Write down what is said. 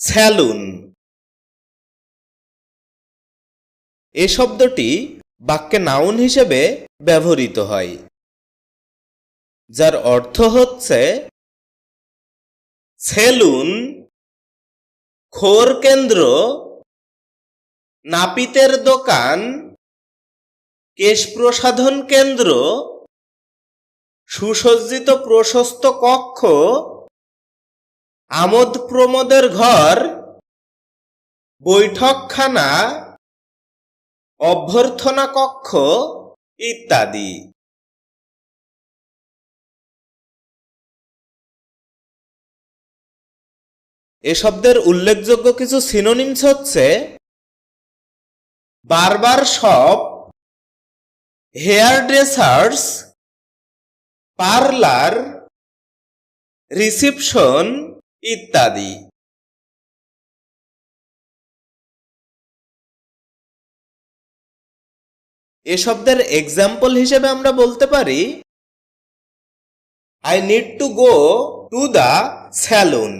Salon. এ শব্দটি বাক্যে noun হিসেবে ব্যবহৃত হয়, যার অর্থ হচ্ছে সেলুন খোর কেন্দ্র, নাপিতের দোকান, কেশ প্রসাধন কেন্দ্র, সুসজ্জিত প্রশস্ত কক্ষ আমোদ প্রমোদের ঘর, বৈঠকখানা অভ্যর্থনা কক্ষ ইত্যাদি। এ শব্দের উল্লেখযোগ্য কিছু সিনোনিমস হচ্ছে barber shop, hair dressers, parlour, reception ইত্যাদি। এ শব্দের এক্সাম্পল হিসেবে আমরা বলতে পারি I need to go to the salon